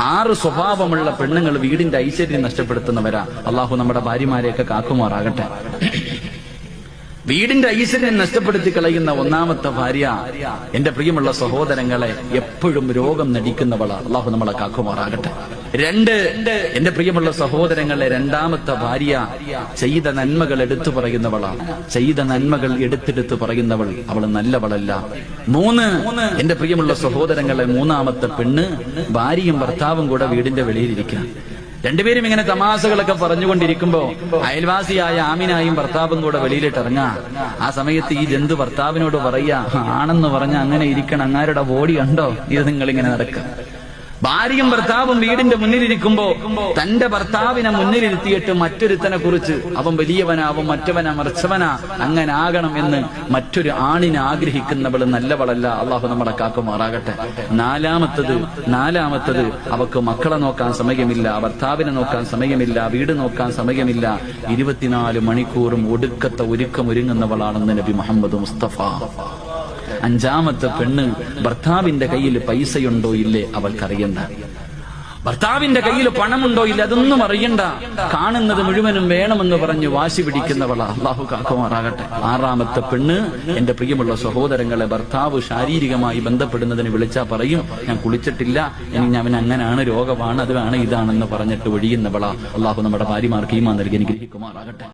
ആറ് സ്വഭാവമുള്ള പെണ്ണുങ്ങൾ വീടിന്റെ ഐശ്വര്യം നഷ്ടപ്പെടുത്തുന്നവരാ. അള്ളാഹു നമ്മുടെ ഭാര്യമാരെയൊക്കെ കാക്കുമാറാകട്ടെ. വീടിന്റെ ഐശ്വര്യം നഷ്ടപ്പെടുത്തി കളയുന്ന ഒന്നാമത്തെ ഭാര്യ എന്റെ പ്രിയമുള്ള സഹോദരങ്ങളെ എപ്പോഴും രോഗം നടിക്കുന്നവള. അള്ളാഹു നമ്മളെ കാക്കുമാറാകട്ടെ. രണ്ട് എന്റെ പ്രിയമുള്ള സഹോദരങ്ങളെ രണ്ടാമത്തെ ഭാര്യ ചെയ്ത നന്മകൾ എടുത്തു പറയുന്നവളാണ് ചെയ്ത നന്മകൾ എടുത്തെടുത്ത് പറയുന്നവൾ അവൾ നല്ലവളല്ല. മൂന്ന് എന്റെ പ്രിയമുള്ള സഹോദരങ്ങളെ മൂന്നാമത്തെ പെണ്ണ് ഭാര്യയും ഭർത്താവും കൂടെ വീടിന്റെ വെളിയിലിരിക്കുക. രണ്ടുപേരും ഇങ്ങനെ തമാശകളൊക്കെ പറഞ്ഞുകൊണ്ടിരിക്കുമ്പോ അയൽവാസിയായ ആമിനായും ഭർത്താവും കൂടെ വെളിയിലിട്ട് ഇറങ്ങാ ആ സമയത്ത് ഈ ജന്തു ഭർത്താവിനോട് പറയാ ആണെന്ന് പറഞ്ഞ അങ്ങനെ ഇരിക്കണം അങ്ങാരുടെ ബോഡി ഉണ്ടോ ഇത് നിങ്ങൾ ഇങ്ങനെ നടക്കുക ഭാര്യയും ഭർത്താവും വീടിന്റെ മുന്നിലിരിക്കുമ്പോ തന്റെ ഭർത്താവിനെ മുന്നിലിരുത്തിയിട്ട് മറ്റൊരുത്തനെ കുറിച്ച് അവൻ വലിയവനാവും മറ്റവനാ മറിച്ചവനാ അങ്ങനെ ആകണം എന്ന് മറ്റൊരു ആണിനെ ആഗ്രഹിക്കുന്നവൾ നല്ലവളല്ല. അള്ളാഹു നമ്മളെ കാക്കുമാറാകട്ടെ നാലാമത്തത് നാലാമത്തത് അവക്ക് മക്കളെ നോക്കാൻ സമയമില്ല ഭർത്താവിനെ നോക്കാൻ സമയമില്ല വീട് നോക്കാൻ സമയമില്ല. ഇരുപത്തിനാല് മണിക്കൂറും ഒടുക്കത്തെ ഒരുക്കം ഒരുങ്ങുന്നവളാണെന്ന് നബി മുഹമ്മദ് മുസ്തഫ. അഞ്ചാമത്തെ പെണ്ണ് ഭർത്താവിന്റെ കയ്യിൽ പൈസയുണ്ടോ ഇല്ലേ അവൾക്കറിയണ്ട. ഭർത്താവിന്റെ കയ്യിൽ പണമുണ്ടോ ഇല്ല അതൊന്നും അറിയണ്ട. കാണുന്നത് മുഴുവനും വേണമെന്ന് പറഞ്ഞ് വാശി പിടിക്കുന്നവള. അള്ളാഹു കാക്കുമാറാകട്ടെ. ആറാമത്തെ പെണ്ണ് എന്റെ പ്രിയമുള്ള സഹോദരങ്ങളെ ഭർത്താവ് ശാരീരികമായി ബന്ധപ്പെടുന്നതിന് വിളിച്ചാ പറയും ഞാൻ കുളിച്ചിട്ടില്ല. എനിക്ക് അവൻ അങ്ങനെയാണ് രോഗമാണ് അതാണ് ഇതാണെന്ന് പറഞ്ഞിട്ട് ഒഴിയുന്നവളാ. അള്ളാഹു നമ്മുടെ ഭാര്യമാർക്ക് ഈമാ നൽകി അനുഗ്രഹിക്കുമാറാകട്ടെ.